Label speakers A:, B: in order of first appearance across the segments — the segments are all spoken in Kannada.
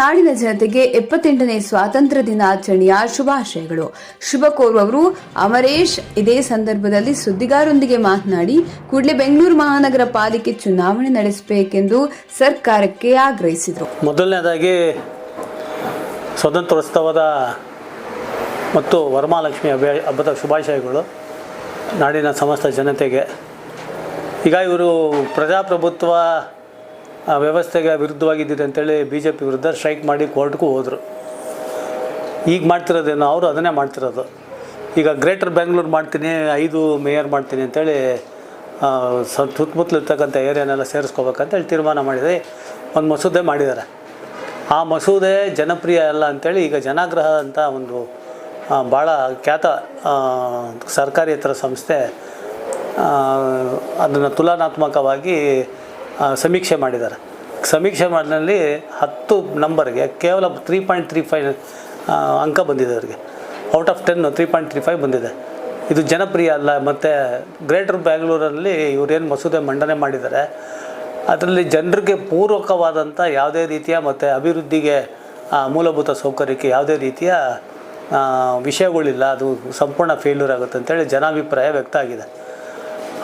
A: ನಾಡಿನ ಜನತೆಗೆ ಎಪ್ಪತ್ತೆಂಟನೇ ಸ್ವಾತಂತ್ರ್ಯ ದಿನಾಚರಣೆಯ ಶುಭಾಶಯಗಳು. ಶುಭ ಕೋರುವವರು ಅಮರೇಶ್ ಇದೇ ಸಂದರ್ಭದಲ್ಲಿ ಸುದ್ದಿಗಾರರೊಂದಿಗೆ ಮಾತನಾಡಿ, ಕೂಡಲೇ ಬೆಂಗಳೂರು ಮಹಾನಗರ ಪಾಲಿಕೆ ಚುನಾವಣೆ ನಡೆಸಬೇಕೆಂದು ಸರ್ಕಾರಕ್ಕೆ ಆಗ್ರಹಿಸಿದರು.
B: ಮೊದಲನೇದಾಗಿ ಸ್ವತಂತ್ರೋತ್ಸವದ ಮತ್ತು ವರಮಹಾಲಕ್ಷ್ಮಿ ಹಬ್ಬ, ಹಬ್ಬದ ಶುಭಾಶಯಗಳು ನಾಡಿನ ಸಮಸ್ತ ಜನತೆಗೆ. ಈಗ ಇವರು ಪ್ರಜಾಪ್ರಭುತ್ವ ವ್ಯವಸ್ಥೆಗೆ ವಿರುದ್ಧವಾಗಿದ್ದಿದೆ ಅಂತೇಳಿ ಬಿ ಜೆ ಪಿ ವಿರುದ್ಧ ಸ್ಟ್ರೈಕ್ ಮಾಡಿ ಕೋರ್ಟ್ಗೂ ಹೋದರು. ಈಗ ಮಾಡ್ತಿರೋದೇನೋ? ಅವರು ಅದನ್ನೇ ಮಾಡ್ತಿರೋದು. ಈಗ ಗ್ರೇಟರ್ ಬ್ಯಾಂಗ್ಳೂರು ಮಾಡ್ತೀನಿ ಐದು ಮೇಯರ್ ಮಾಡ್ತೀನಿ ಅಂತೇಳಿ ಆ, ಸುತ್ತಮುತ್ತಲು ಇರ್ತಕ್ಕಂಥ ಏರಿಯಾನೆಲ್ಲ ಸೇರಿಸ್ಕೋಬೇಕಂತೇಳಿ ತೀರ್ಮಾನ ಮಾಡಿದೆ. ಒಂದು ಮಸೂದೆ ಮಾಡಿದ್ದಾರೆ. ಆ ಮಸೂದೆ ಜನಪ್ರಿಯ ಅಲ್ಲ ಅಂತೇಳಿ ಈಗ ಜನಾಗ್ರಹ ಅಂತ ಒಂದು ಆ, ಭಾಳ ಖ್ಯಾತ ಸರ್ಕಾರಿ ಸರ್ಕಾರೇತರ ಸಂಸ್ಥೆ ಅದನ್ನು ತುಲನಾತ್ಮಕವಾಗಿ ಆ, ಸಮೀಕ್ಷೆ ಮಾಡಿದ್ದಾರೆ. ಸಮೀಕ್ಷೆ ಮಾಡಿದಲ್ಲಿ ಹತ್ತು ನಂಬರ್ಗೆ ಕೇವಲ ತ್ರೀ ಪಾಯಿಂಟ್ ತ್ರೀ ಫೈವ್ ಅಂಕ ಬಂದಿದೆ ಅವರಿಗೆ. Out of ten three point three five ಬಂದಿದೆ. ಇದು ಜನಪ್ರಿಯ ಅಲ್ಲ, ಮತ್ತು ಗ್ರೇಟರ್ ಬ್ಯಾಂಗ್ಳೂರಲ್ಲಿ ಇವರೇನು ಮಸೂದೆ ಮಂಡನೆ ಮಾಡಿದ್ದಾರೆ. ಅದರಲ್ಲಿ ಜನರಿಗೆ ಪೂರಕವಾದಂಥ ಯಾವುದೇ ರೀತಿಯ ಮತ್ತು ಅಭಿವೃದ್ಧಿಗೆ ಮೂಲಭೂತ ಸೌಕರ್ಯಕ್ಕೆ ಯಾವುದೇ ರೀತಿಯ ವಿಷಯಗಳಿಲ್ಲ. ಅದು ಸಂಪೂರ್ಣ ಫೇಲ್ಯೂರ್ ಆಗುತ್ತೆ ಅಂತೇಳಿ ಜನಾಭಿಪ್ರಾಯ ವ್ಯಕ್ತ ಆಗಿದೆ.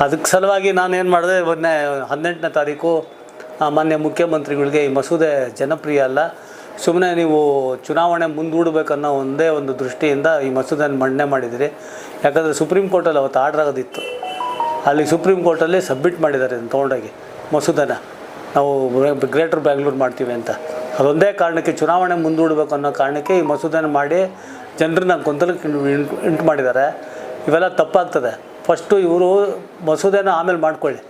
B: ಅದಕ್ಕೆ ಸಲುವಾಗಿ ನಾನು ಏನು ಮಾಡಿದೆ, ಮೊನ್ನೆ ಹದಿನೆಂಟನೇ ತಾರೀಕು ಮಾನ್ಯ ಮುಖ್ಯಮಂತ್ರಿಗಳಿಗೆ ಈ ಮಸೂದೆ ಜನಪ್ರಿಯ ಅಲ್ಲ. ಸುಮ್ಮನೆ ನೀವು ಚುನಾವಣೆ ಮುಂದೂಡಬೇಕನ್ನೋ ಒಂದೇ ಒಂದು ದೃಷ್ಟಿಯಿಂದ ಈ ಮಸೂದೆಯನ್ನು ಮಂಡನೆ ಮಾಡಿದಿರಿ. ಯಾಕಂದರೆ ಸುಪ್ರೀಂ ಕೋರ್ಟಲ್ಲಿ ಅವತ್ತು ಆರ್ಡರ್ ಆಗೋದಿತ್ತು. ಅಲ್ಲಿ ಸುಪ್ರೀಂ ಕೋರ್ಟಲ್ಲಿ ಸಬ್ಮಿಟ್ ಮಾಡಿದ್ದಾರೆ ಅದನ್ನು ತೊಗೊಂಡೋಗಿ, ಮಸೂದೆನ. ನಾವು ಗ್ರೇಟರ್ ಬ್ಯಾಂಗ್ಳೂರು ಮಾಡ್ತೀವಿ ಅಂತ. ಅದೊಂದೇ ಕಾರಣಕ್ಕೆ ಚುನಾವಣೆ ಮುಂದೂಡಬೇಕು ಅನ್ನೋ ಕಾರಣಕ್ಕೆ ಈ ಮಸೂದೆನ ಮಾಡಿ ಜನರನ್ನ ಗೊಂದಲಕ್ಕೆ ಇಂಟು ಮಾಡಿದ್ದಾರೆ. ಇವೆಲ್ಲ ತಪ್ಪಾಗ್ತದೆ. ಫಸ್ಟು ಇವರು ಮಸೂದೆನ ಆಮೇಲೆ ಮಾಡ್ಕೊಳ್ಳಿ.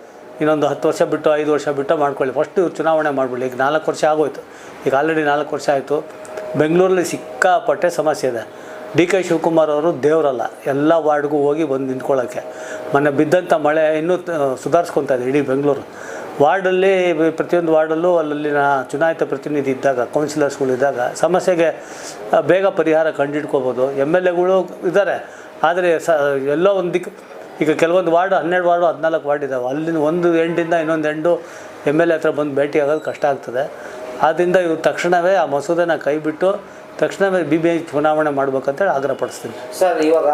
B: ಇನ್ನೊಂದು ಹತ್ತು ವರ್ಷ ಬಿಟ್ಟು, ಐದು ವರ್ಷ ಬಿಟ್ಟು ಮಾಡ್ಕೊಳ್ಳಿ. ಫಸ್ಟ್ ಇವ್ರು ಚುನಾವಣೆ ಮಾಡ್ಬಿಡಿ ಈಗ ನಾಲ್ಕು ವರ್ಷ ಆಗೋಯ್ತು. ಈಗ ಆಲ್ರೆಡಿ ನಾಲ್ಕು ವರ್ಷ ಆಯಿತು. ಬೆಂಗಳೂರಲ್ಲಿ ಸಿಕ್ಕಾಪಟ್ಟೆ ಸಮಸ್ಯೆ ಇದೆ. ಡಿ ಕೆ ಶಿವಕುಮಾರ್ ಅವರು ದೇವರಲ್ಲ. ಎಲ್ಲ ವಾರ್ಡ್ಗೂ ಹೋಗಿ ಬಂದು ನಿಂತ್ಕೊಳ್ಳೋಕ್ಕೆ ಮೊನ್ನೆ ಬಿದ್ದಂಥ ಮಳೆ ಇನ್ನೂ ಸುಧಾರಿಸ್ಕೊತಾ ಇದೆ ಇಡೀ ಬೆಂಗಳೂರು. ವಾರ್ಡಲ್ಲಿ, ಪ್ರತಿಯೊಂದು ವಾರ್ಡಲ್ಲೂ ಅಲ್ಲಿನ ಚುನಾಯಿತ ಪ್ರತಿನಿಧಿ ಇದ್ದಾಗ ಕೌನ್ಸಿಲರ್ಸ್ಗಳು ಇದ್ದಾಗ ಸಮಸ್ಯೆಗೆ ಬೇಗ ಪರಿಹಾರ ಕಂಡಿಡ್ಕೋಬೋದು ಎಂ ಎಲ್ ಎಗಳು ಇದ್ದಾರೆ. ಆದರೆ ಸ, ಎಲ್ಲೋ ಒಂದು ದಿಕ್ಕು ಈಗ ಕೆಲವೊಂದು ವಾರ್ಡ್, ಹನ್ನೆರಡು ವಾರ್ಡು, ಹದಿನಾಲ್ಕು ವಾರ್ಡ್ ಇದ್ದಾವೆ ಅಲ್ಲಿನ ಒಂದು ಎಂಡಿಂದ ಇನ್ನೊಂದು ಎಂಡು ಎಂ ಎಲ್ ಎ ಹತ್ರ ಬಂದು ಭೇಟಿ ಆಗೋದು ಕಷ್ಟ ಆಗ್ತದೆ. ಆದ್ದರಿಂದ ಇವ್ರು ತಕ್ಷಣವೇ ಆ ಮಸೂದೆನ ಕೈಬಿಟ್ಟು ತಕ್ಷಣವೇ ಬಿ ಬಿ ಐ ಚುನಾವಣೆ ಮಾಡ್ಬೇಕಂತೇಳಿ ಆಗ್ರಹ ಪಡಿಸ್ತೀನಿ.
C: ಸರ್, ಇವಾಗ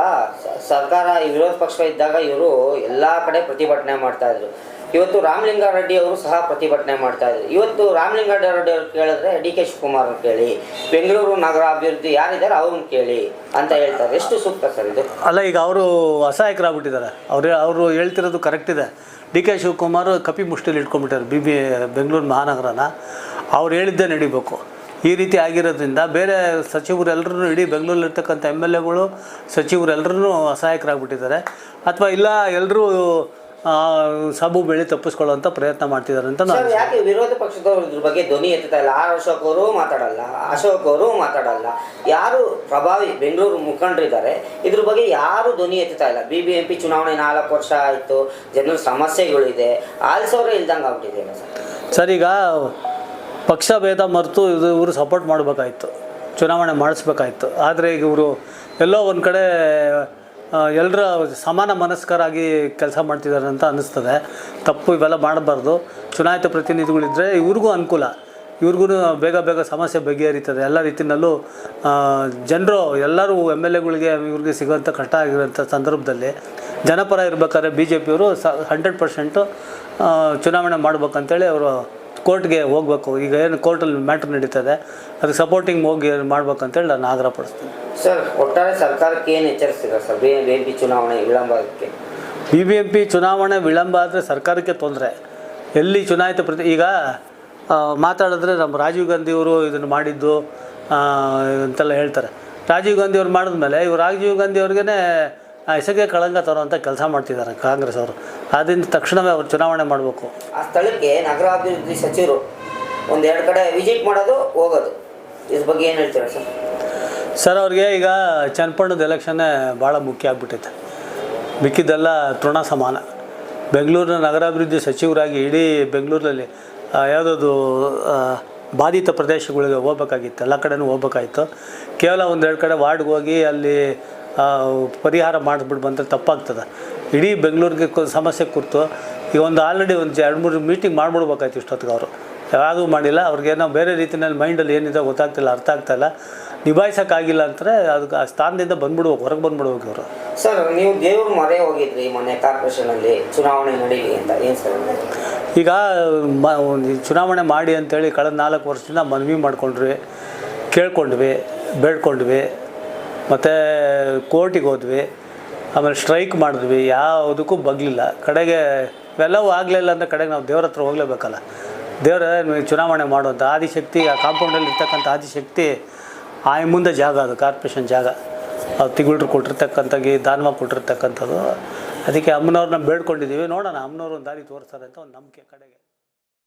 C: ಸರ್ಕಾರ ವಿರೋಧ ಪಕ್ಷ ಇದ್ದಾಗ ಇವರು ಎಲ್ಲ ಕಡೆ ಪ್ರತಿಭಟನೆ ಮಾಡ್ತಾ ಇದ್ರು. ಇವತ್ತು ರಾಮಲಿಂಗಾರೆಡ್ಡಿ ಅವರು ಸಹ ಪ್ರತಿಭಟನೆ ಮಾಡ್ತಾ ಇದ್ದಾರೆ. ಇವತ್ತು ರಾಮಲಿಂಗಾರೆಡ್ಡಿ ಅವ್ರು ಕೇಳಿದ್ರೆ, ಡಿ ಕೆ ಶಿವಕುಮಾರ್ ಅವ್ರು ಕೇಳಿ, ಬೆಂಗಳೂರು ನಗರ ಅಭಿವೃದ್ಧಿ ಯಾರಿದ್ದಾರೆ ಅವ್ರನ್ನ ಕೇಳಿ ಅಂತ ಹೇಳ್ತಾರೆ. ಎಷ್ಟು ಸೂಕ್ತ ಸರ್ ಇದು?
B: ಅಲ್ಲ, ಈಗ ಅವರು ಅಸಹಾಯಕರಾಗ್ಬಿಟ್ಟಿದ್ದಾರೆ. ಅವ್ರು ಅವರು ಹೇಳ್ತಿರೋದು ಕರೆಕ್ಟ್ ಇದೆ. ಡಿ ಕೆ ಶಿವಕುಮಾರ್ ಕಪಿ ಮುಷ್ಟಿಲಿ ಇಟ್ಕೊಂಡ್ಬಿಟ್ಟಾರೆ, ಬಿ ಬಿ, ಬೆಂಗಳೂರು ಮಹಾನಗರನ. ಅವ್ರು ಹೇಳಿದ್ದೇ ನಡಿಬೇಕು. ಈ ರೀತಿ ಆಗಿರೋದ್ರಿಂದ ಬೇರೆ ಸಚಿವರೆಲ್ಲರೂ ಇಡೀ ಬೆಂಗಳೂರಲ್ಲಿರ್ತಕ್ಕಂಥ ಎಂ ಎಲ್ ಎಗಳು ಸಚಿವರೆಲ್ಲರೂ ಅಸಹಾಯಕರಾಗ್ಬಿಟ್ಟಿದ್ದಾರೆ. ಅಥವಾ ಇಲ್ಲ ಎಲ್ಲರೂ ಸಬು ಬೆಳೆ ತಪ್ಪಿಸ್ಕೊಳ್ಳುವಂಥ ಪ್ರಯತ್ನ ಮಾಡ್ತಿದ್ದಾರೆ ಅಂತ ನಾನು
C: ಯಾಕೆ ವಿರೋಧ ಪಕ್ಷದವರು ಇದ್ರ ಬಗ್ಗೆ ಧ್ವನಿ ಎತ್ತುತ್ತಾ ಇಲ್ಲ? ಆರ್ ಅಶೋಕ್ ಅವರು ಮಾತಾಡಲ್ಲ ಅಶೋಕ್ ಅವರು ಮಾತಾಡಲ್ಲ. ಯಾರು ಪ್ರಭಾವಿ ಬೆಂಗಳೂರು ಮುಖಂಡರಿದ್ದಾರೆ ಇದ್ರ ಬಗ್ಗೆ ಯಾರು ಧ್ವನಿ ಎತ್ತುತ್ತಾ ಇಲ್ಲ? ಬಿ ಬಿ ಎಂ ಪಿ ಚುನಾವಣೆ ನಾಲ್ಕು ವರ್ಷ ಆಯಿತು ಜನರ ಸಮಸ್ಯೆಗಳಿದೆ ಆಲಿಸೋರೇ ಇಲ್ದಂಗೆ ಆಗ್ಬಿಟ್ಟಿದೆಯಲ್ಲ ಸರ್?
B: ಸರ್ ಈಗ ಪಕ್ಷ ಭೇದ ಮರೆತು ಇದು ಇವರು ಸಪೋರ್ಟ್ ಮಾಡಬೇಕಾಯ್ತು ಚುನಾವಣೆ ಮಾಡಿಸ್ಬೇಕಾಯ್ತು. ಆದರೆ ಈಗ ಇವರು ಎಲ್ಲೋ ಒಂದು ಕಡೆ ಎಲ್ಲರ ಸಮಾನ ಮನಸ್ಕರಾಗಿ ಕೆಲಸ ಮಾಡ್ತಿದ್ದಾರೆ ಅಂತ ಅನ್ನಿಸ್ತದೆ. ತಪ್ಪು ಇವೆಲ್ಲ ಮಾಡಬಾರ್ದು. ಚುನಾಯಿತ ಪ್ರತಿನಿಧಿಗಳಿದ್ದರೆ ಇವ್ರಿಗೂ ಅನುಕೂಲ. ಇವ್ರಿಗೂ ಬೇಗ ಬೇಗ ಸಮಸ್ಯೆ ಬಗೆಹರಿತದೆ. ಎಲ್ಲ ರೀತಿಯಲ್ಲೂ ಜನರು, ಎಲ್ಲರೂ ಎಂ ಎಲ್ ಎಗಳಿಗೆ ಇವ್ರಿಗೆ ಸಿಗುವಂಥ ಕಷ್ಟ ಆಗಿರೋಂಥ ಸಂದರ್ಭದಲ್ಲಿ ಜನಪರ ಇರಬೇಕಾದ್ರೆ ಬಿ ಜೆ ಪಿಯವರು ಸ ಹಂಡ್ರೆಡ್ ಪರ್ಸೆಂಟು ಚುನಾವಣೆ ಮಾಡ್ಬೇಕಂತೇಳಿ ಅವರು ಕೋರ್ಟ್ಗೆ ಹೋಗಬೇಕು. ಈಗ ಏನು ಕೋರ್ಟಲ್ಲಿ ಮ್ಯಾಟ್ರ್ ನಡೀತದೆ ಅದಕ್ಕೆ ಸಪೋರ್ಟಿಂಗ್ ಹೋಗಿ ಮಾಡ್ಬೇಕು ಅಂತೇಳಿ ನಾನು ಆಗ್ರಹ ಪಡಿಸ್ತೀನಿ.
C: ಸರ್ ಒಟ್ಟಾರೆ ಸರ್ಕಾರಕ್ಕೆ ಏನು ಎಚ್ಚರಿಸ್ತೀರಾ sir? B B M P ಚುನಾವಣೆ ವಿಳಂಬಕ್ಕೆ
B: ಬಿ ಬಿ ಎಂ ಪಿ ಚುನಾವಣೆ ವಿಳಂಬ ಆದರೆ ಸರ್ಕಾರಕ್ಕೆ ತೊಂದರೆ. ಎಲ್ಲಿ ಚುನಾಯಿತ ಪ್ರತಿ ಈಗ ಮಾತಾಡಿದ್ರೆ ನಮ್ಮ ರಾಜೀವ್ ಗಾಂಧಿಯವರು ಇದನ್ನು ಮಾಡಿದ್ದು ಅಂತೆಲ್ಲ ಹೇಳ್ತಾರೆ. ರಾಜೀವ್ ಗಾಂಧಿ ಅವ್ರು ಮಾಡಿದ್ಮೇಲೆ ಇವ್ರು ರಾಜೀವ್ ಗಾಂಧಿ ಅವ್ರಿಗೇ ಕಳಂಗ ಕಳಂಕ ತರುವಂಥ ಕೆಲಸ ಮಾಡ್ತಿದ್ದಾರೆ ಕಾಂಗ್ರೆಸ್ ಅವರು. ಆದ್ದರಿಂದ ತಕ್ಷಣವೇ ಅವ್ರು ಚುನಾವಣೆ ಮಾಡಬೇಕು.
C: ಆ ಸ್ಥಳಕ್ಕೆ ನಗರಾಭಿವೃದ್ಧಿ ಸಚಿವರು ಒಂದೆರಡು ಕಡೆ ವಿಸಿಟ್ ಮಾಡೋದು ಹೋಗೋದು. ಇದ್ರ ಬಗ್ಗೆ ಏನು ಹೇಳ್ತೀರಾ ಸರ್?
B: ಸರ್ ಅವ್ರಿಗೆ ಈಗ ಚನ್ನಪಣ್ಣದ ಎಲೆಕ್ಷನ್ನೇ ಭಾಳ ಮುಖ್ಯ ಆಗ್ಬಿಟ್ಟೈತೆ ಮಿಕ್ಕಿದ್ದೆಲ್ಲ ತೃಣ ಸಮಾನ. ಬೆಂಗಳೂರಿನ ನಗರಾಭಿವೃದ್ಧಿ ಸಚಿವರಾಗಿ ಇಡೀ ಬೆಂಗಳೂರಲ್ಲಿ ಯಾವುದಾದ್ರು ಬಾಧಿತ ಪ್ರದೇಶಗಳಿಗೆ ಹೋಗ್ಬೇಕಾಗಿತ್ತು ಎಲ್ಲ ಕಡೆನೂ ಹೋಗ್ಬೇಕಾಗಿತ್ತು. ಕೇವಲ ಒಂದೆರಡು ಕಡೆ ವಾರ್ಡ್ಗೆ ಹೋಗಿ ಅಲ್ಲಿ ಪರಿಹಾರ ಮಾಡಿಸ್ಬಿಟ್ಟು ಬಂದರೆ ತಪ್ಪಾಗ್ತದೆ. ಇಡೀ ಬೆಂಗಳೂರಿಗೆ ಸಮಸ್ಯೆ ಕುರಿತು ಈಗ ಒಂದು ಆಲ್ರೆಡಿ ಒಂದು ಎರಡು ಮೂರು ಮೀಟಿಂಗ್ ಮಾಡಿಬಿಡ್ಬೇಕಾಯ್ತು ಇಷ್ಟೊತ್ತಿಗೆ ಅವರು. ಯಾವಾಗೂ ಮಾಡಿಲ್ಲ ಅವ್ರಿಗೇನೋ ಬೇರೆ ರೀತಿಯಲ್ಲಿ ಮೈಂಡಲ್ಲಿ ಏನಿದೆ ಗೊತ್ತಾಗ್ತಿಲ್ಲ ಅರ್ಥ ಆಗ್ತಾಯಿಲ್ಲ ನಿಭಾಯಿಸೋಕ್ಕಾಗಿಲ್ಲ ಅಂತಾರೆ ಅದಕ್ಕೆ ಆ ಸ್ಥಾನದಿಂದ ಬಂದ್ಬಿಡ್ಬೇಕು ಹೊರಗೆ ಬಂದ್ಬಿಡ್ಬೇಕು ಇವರು.
C: ಸರ್ ನೀವು ದೇವ್ರ ಮೊರೆ ಹೋಗಿದ್ರಿ ಮೊನ್ನೆ ಕಾರ್ಪೊರೇಷನಲ್ಲಿ ಚುನಾವಣೆ ನಡೀಲಿ ಅಂತ ಏನು ಸರ್
B: ಈಗ ಮ ಚುನಾವಣೆ ಮಾಡಿ ಅಂತೇಳಿ ಕಳೆದ ನಾಲ್ಕು ವರ್ಷದಿಂದ ಮನವಿ ಮಾಡ್ಕೊಂಡ್ವಿ ಕೇಳ್ಕೊಂಡ್ವಿ ಬೇಡ್ಕೊಂಡ್ವಿ ಮತ್ತು ಕೋರ್ಟಿಗೆ ಹೋದ್ವಿ. ಆಮೇಲೆ ಸ್ಟ್ರೈಕ್ ಮಾಡಿದ್ವಿ, ಯಾವುದಕ್ಕೂ ಬಗ್ಲಿಲ್ಲ. ಕಡೆಗೆ ಇವೆಲ್ಲವೂ ಆಗಲಿಲ್ಲ ಅಂದರೆ ಕಡೆಗೆ ನಾವು ದೇವ್ರ ಹತ್ರ ಹೋಗಲೇಬೇಕಲ್ಲ. ದೇವರ ಚುನಾವಣೆ ಮಾಡುವಂಥ ಆದಿಶಕ್ತಿ, ಆ ಕಾಂಪೌಂಡಲ್ಲಿ ಇರ್ತಕ್ಕಂಥ ಆದಿಶಕ್ತಿ, ಆ ಮುಂದೆ ಜಾಗ ಅದು ಕಾರ್ಪೊರೇಷನ್ ಜಾಗ. ಅವ್ರು ತಿಗುಳ್ರು ಕೊಟ್ಟಿರ್ತಕ್ಕಂಥ ದಾನವ ಕೊಟ್ಟಿರ್ತಕ್ಕಂಥದ್ದು. ಅದಕ್ಕೆ ಅಮ್ಮನವ್ರನ್ನ ಬೇಡ್ಕೊಂಡಿದ್ದೀವಿ. ನೋಡೋಣ, ಅಮ್ಮನವ್ರು ಒಂದು ದಾರಿ ತೋರಿಸ್ತಾರೆ ಅಂತ ಒಂದು ನಂಬಿಕೆ ಕಡೆಗೆ.